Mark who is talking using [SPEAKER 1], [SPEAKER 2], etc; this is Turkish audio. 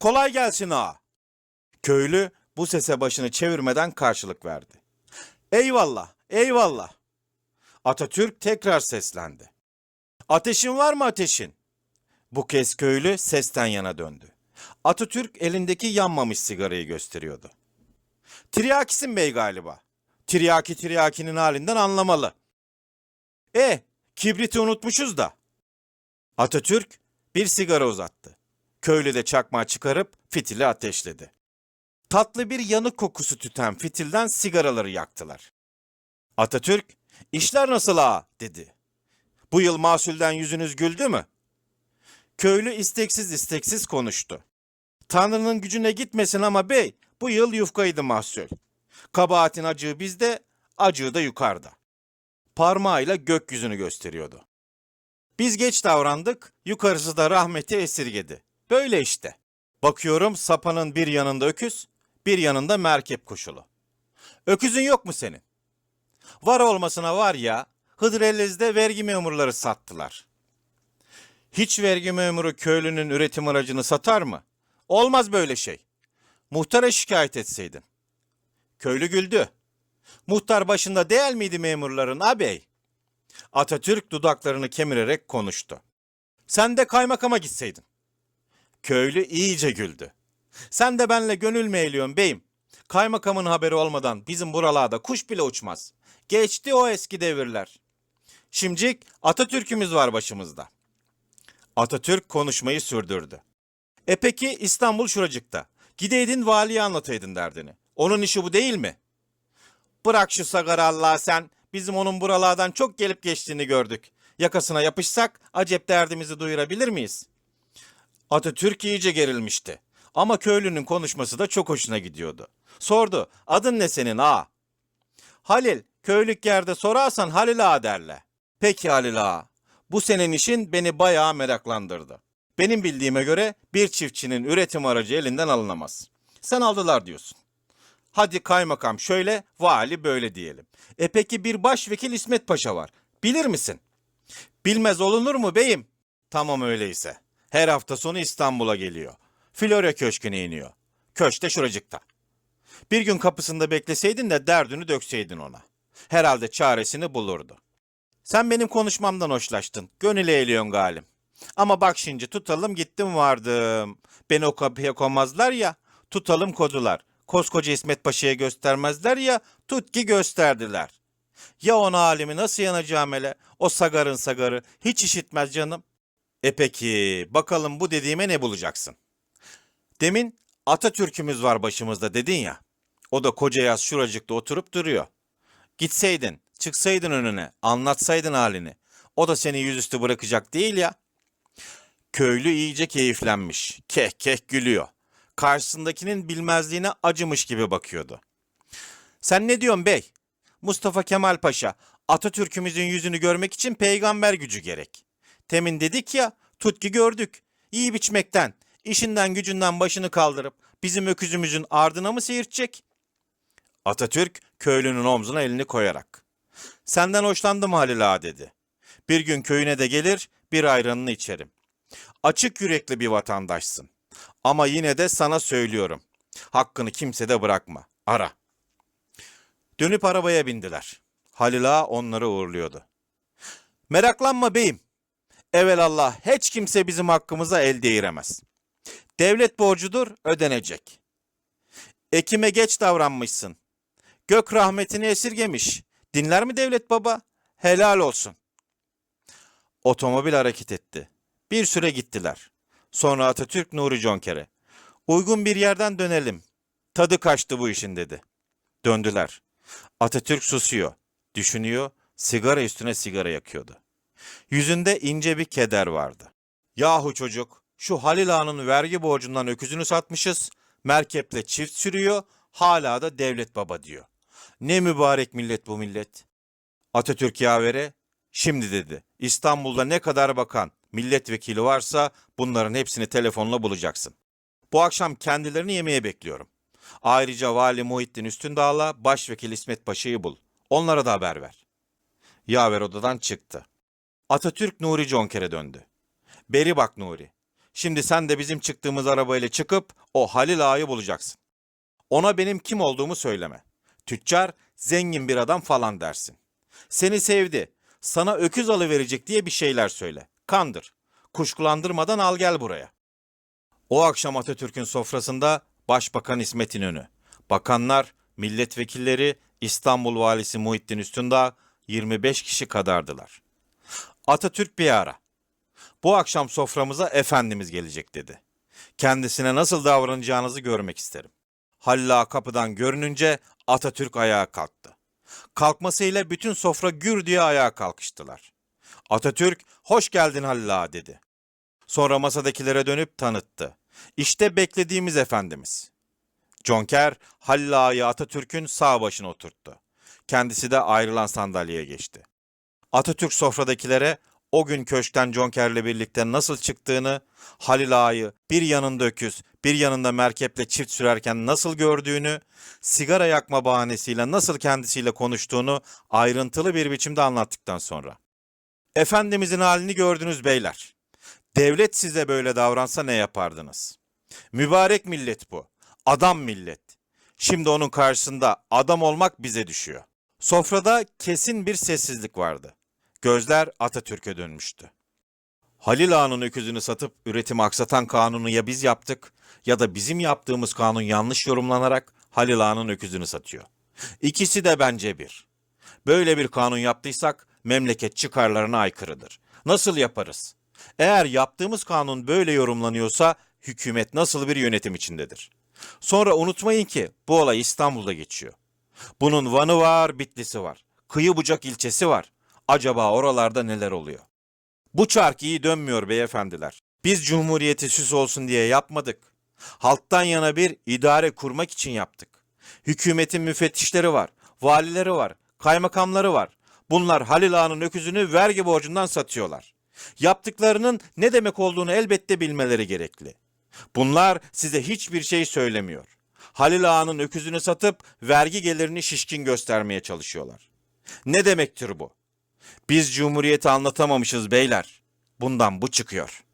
[SPEAKER 1] Kolay gelsin ağa. Köylü bu sese başını çevirmeden karşılık verdi. Eyvallah, eyvallah. Atatürk tekrar seslendi. Ateşin var mı ateşin? Bu kez köylü sesten yana döndü. Atatürk elindeki yanmamış sigarayı gösteriyordu. Tiryakisin bey galiba. Tiryaki tiryakinin halinden anlamalı. E, kibriti unutmuşuz da. Atatürk bir sigara uzattı. Köylü de çakmağı çıkarıp fitili ateşledi. Tatlı bir yanık kokusu tüten fitilden sigaraları yaktılar. Atatürk, işler nasıl ağa dedi. Bu yıl mahsulden yüzünüz güldü mü? Köylü isteksiz isteksiz konuştu. Tanrı'nın gücüne gitmesin ama bey, bu yıl yufkaydı mahsul. Kabahatin acığı bizde, acığı da yukarıda. Parmağıyla gökyüzünü gösteriyordu. Biz geç davrandık, yukarısı da rahmeti esirgedi. Böyle işte. Bakıyorum sapanın bir yanında öküz, bir yanında merkep koşulu. Öküzün yok mu senin? Var olmasına var ya, Hıdrellez'de vergi memurları sattılar. Hiç vergi memuru köylünün üretim aracını satar mı? Olmaz böyle şey. Muhtara şikayet etseydin. Köylü güldü. Muhtar başında değil miydi memurların ağabey? Atatürk dudaklarını kemirerek konuştu. Sen de kaymakama gitseydin. Köylü iyice güldü. Sen de benle gönül mü eğliyorsun beyim? Kaymakamın haberi olmadan bizim buralarda kuş bile uçmaz. Geçti o eski devirler. Şimdicik Atatürk'ümüz var başımızda. Atatürk konuşmayı sürdürdü. E peki İstanbul şuracıkta. Gideydin valiye anlataydın derdini. Onun işi bu değil mi? Bırak şu sagarı Allah sen. Bizim onun buralardan çok gelip geçtiğini gördük. Yakasına yapışsak acep derdimizi duyurabilir miyiz? Atatürk iyice gerilmişti. Ama köylünün konuşması da çok hoşuna gidiyordu. Sordu, adın ne senin ağa? Halil, köylük yerde sorarsan Halil ağa derler. Peki Halil ağa, bu senin işin beni bayağı meraklandırdı. Benim bildiğime göre bir çiftçinin üretim aracı elinden alınamaz. Sen aldılar diyorsun. Hadi kaymakam şöyle, vali böyle diyelim. E peki bir başvekil İsmet Paşa var. Bilir misin? Bilmez olunur mu beyim? Tamam öyleyse. Her hafta sonu İstanbul'a geliyor. Florya Köşkü'ne iniyor. Köşte şuracıkta. Bir gün kapısında bekleseydin de derdini dökseydin ona. Herhalde çaresini bulurdu. Sen benim konuşmamdan hoşlaştın. Gönül eğliyorsun galim. Ama bak şimdi tutalım gittim vardım. Beni o kapıya koymazlar ya. Tutalım kodular. Koskoca İsmet Paşa'ya göstermezler ya. Tut ki gösterdiler. Ya ona halimi nasıl yanacağım hele? O sagarın sagarı. Hiç işitmez canım. E peki bakalım bu dediğime ne bulacaksın? Demin Atatürk'ümüz var başımızda dedin ya. O da koca yaz şuracıkta oturup duruyor. Gitseydin, çıksaydın önüne, anlatsaydın halini. O da seni yüzüstü bırakacak değil ya. Köylü iyice keyiflenmiş. Keh keh gülüyor. Karşısındakinin bilmezliğine acımış gibi bakıyordu. Sen ne diyorsun bey? Mustafa Kemal Paşa, Atatürk'ümüzün yüzünü görmek için peygamber gücü gerek. Temin dedik ya, tut ki gördük. İyi biçmekten, işinden gücünden başını kaldırıp bizim öküzümüzün ardına mı seyirtecek? Atatürk köylünün omzuna elini koyarak. Senden hoşlandım Halil Ağa dedi. Bir gün köyüne de gelir bir ayranını içerim. Açık yürekli bir vatandaşsın. Ama yine de sana söylüyorum. Hakkını kimsede bırakma. Ara. Dönüp arabaya bindiler. Halil Ağa onları uğurluyordu. Meraklanma beyim. Evelallah hiç kimse bizim hakkımıza el değiremez. Devlet borcudur ödenecek. Ekime geç davranmışsın. Gök rahmetini esirgemiş. Dinler mi devlet baba? Helal olsun. Otomobil hareket etti. Bir süre gittiler. Sonra Atatürk Nuri Conker'e. Uygun bir yerden dönelim. Tadı kaçtı bu işin dedi. Döndüler. Atatürk susuyor. Düşünüyor. Sigara üstüne sigara yakıyordu. Yüzünde ince bir keder vardı. Yahu çocuk, şu Halil Ağa'nın vergi borcundan öküzünü satmışız. Merkeple çift sürüyor. Hala da devlet baba diyor. Ne mübarek millet bu millet. Atatürk yavere şimdi dedi. İstanbul'da ne kadar bakan, milletvekili varsa bunların hepsini telefonla bulacaksın. Bu akşam kendilerini yemeğe bekliyorum. Ayrıca Vali Muhittin Üstündağ'la Başvekil İsmet Paşa'yı bul. Onlara da haber ver. Yaver odadan çıktı. Atatürk Nuri Conker'e döndü. Beri bak Nuri. şimdi sen de bizim çıktığımız arabayla çıkıp o Halil Ağa'yı bulacaksın. Ona benim kim olduğumu söyleme. Tüccar, zengin bir adam falan dersin. Seni sevdi, sana öküz alıverecek diye bir şeyler söyle. Kandır. Kuşkulandırmadan al gel buraya. O akşam Atatürk'ün sofrasında Başbakan İsmet İnönü, bakanlar, milletvekilleri, İstanbul Valisi Muhittin Üstündağ 25 kişi kadardılar. Atatürk bir ara. Bu akşam soframıza Efendimiz gelecek dedi. Kendisine nasıl davranacağınızı görmek isterim. Halil Ağa kapıdan görününce Atatürk ayağa kalktı. Kalkmasıyla bütün sofra gür diye ayağa kalkıştılar. Atatürk, hoş geldin Halil Ağa dedi. Sonra masadakilere dönüp tanıttı. İşte beklediğimiz Efendimiz. Jonker, Halil Ağa'yı Atatürk'ün sağ başına oturttu. Kendisi de ayrılan sandalyeye geçti. Atatürk sofradakilere o gün köşkten Jonker'le birlikte nasıl çıktığını, Halil Ağa'yı bir yanında öküz, bir yanında merkeple çift sürerken nasıl gördüğünü, sigara yakma bahanesiyle nasıl kendisiyle konuştuğunu ayrıntılı bir biçimde anlattıktan sonra. Efendimizin halini gördünüz beyler. Devlet size böyle davransa ne yapardınız? Mübarek millet bu. Adam millet. Şimdi onun karşısında adam olmak bize düşüyor. Sofrada kesin bir sessizlik vardı. Gözler Atatürk'e dönmüştü. Halil Ağa'nın öküzünü satıp üretimi aksatan kanunu ya biz yaptık ya da bizim yaptığımız kanun yanlış yorumlanarak Halil Ağa'nın öküzünü satıyor. İkisi de bence bir. Böyle bir kanun yaptıysak memleket çıkarlarına aykırıdır. Nasıl yaparız? Eğer yaptığımız kanun böyle yorumlanıyorsa hükümet nasıl bir yönetim içindedir? Sonra unutmayın ki bu olay İstanbul'da geçiyor. Bunun Van'ı var, Bitlis'i var. Kıyı bucak ilçesi var. Acaba oralarda neler oluyor? Bu çark iyi dönmüyor beyefendiler. Biz cumhuriyeti süs olsun diye yapmadık. Halktan yana bir idare kurmak için yaptık. Hükümetin müfettişleri var, valileri var, kaymakamları var. Bunlar Halil Ağa'nın öküzünü vergi borcundan satıyorlar. Yaptıklarının ne demek olduğunu elbette bilmeleri gerekli. Bunlar size hiçbir şey söylemiyor. Halil Ağa'nın öküzünü satıp vergi gelirini şişkin göstermeye çalışıyorlar. Ne demektir bu? Biz cumhuriyeti anlatamamışız beyler. Bundan bu çıkıyor.